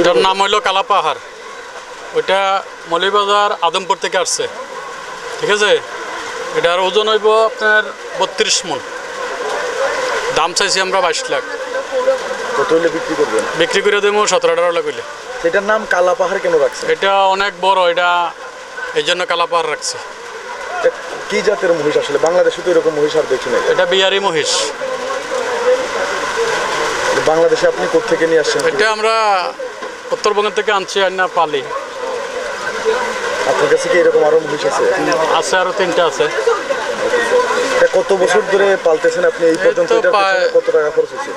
এটার নাম হইল কালাপাহাড়। ওইটা মলিবাজার আদমপুর থেকে আসছে। ঠিক আছে? এটার ওজন হইব আপনার বত্রিশ মন। দাম চাইছি আমরা বাইশ লাখ। কত বিক্রি করবেন? বিক্রি করে দেবো সতেরো আঠারো লাখ হইলে। এটার নাম কালা পাহাড় কেন রাখছে এটা অনেক বড় এটা এই জন্য কালাপাহাড় রাখছি। এটা কি জাতের মহিষ আসলে? বাংলাদেশে তো এরকম মহিষ আর দেখি নাই। এটা বিহারি মহিষ। বাংলাদেশে আপনি কোথেকে নিয়ে আসছেন? এটা আমরা উত্তরবঙ্গ থেকে আনছি আর না পালি। আপনার কাছে কি এরকম আরও মহিষ আছে? আছে আরও তিনটা আছে। কত বছর ধরে পালতেছেন আপনি? এই পর্যন্ত কত টাকা খরচ হয়েছে?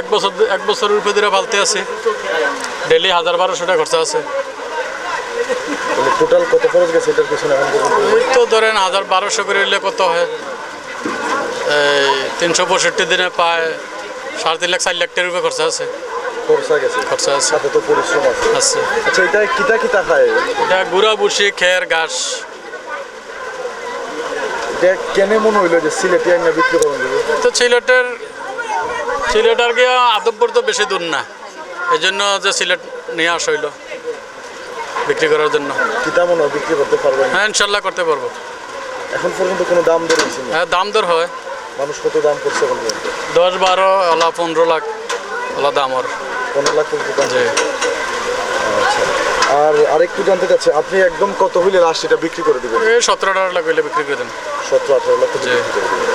এক বছর এক বছরের উপরে ধরে পালতে আছি। ডেলি হাজার বারোশো টাকা খরচা আছে। টোটাল কত খরচ গেছে এটার পেছনে এই তো ধরেন হাজার বারোশো করে নিলে কত হয়? এই তিনশো পঁয়ষট্টি দিনে পায় সাড়ে তিন লাখ চার লাখ টাকার উপরে খরচা আছে। খরচা গেছে। খরচা আছে। সাথে তো পরিশ্রম আছে। আছে। আচ্ছা এটা কিতা কিতা খায় এটা গুড়া বুসি খের ঘাস। এটা কেন মনে হইল যে সিলেটে আইনা বিক্রি তো সিলেটের সিলেট আর গিয়া আদমপুর তো বেশি দূর না। এই জন্য যে সিলেট নিয়ে আসা হইল বিক্রি করার জন্য। কিতা মনে হয় বিক্রি করতে পারবেন হ্যাঁ ইনশাল্লাহ করতে পারব। এখন পর্যন্ত কোনো দাম দর হয়েছে হ্যাঁ দাম দর হয়। মানুষ কত দাম করছে এখন দশ বারো ওলা পনেরো লাখ ওলা দাম ওর। পনেরো লাখ পর্যন্ত আচ্ছা। আর আরেকটু জানতে চাচ্ছি আপনি একদম কত হইলে লাস্ট এটা বিক্রি করে দেবেন? সতেরো আঠারো লাখ হইলে বিক্রি করে দেন। সতেরো আঠারো লাখ। বিক্রি করে দিবেন।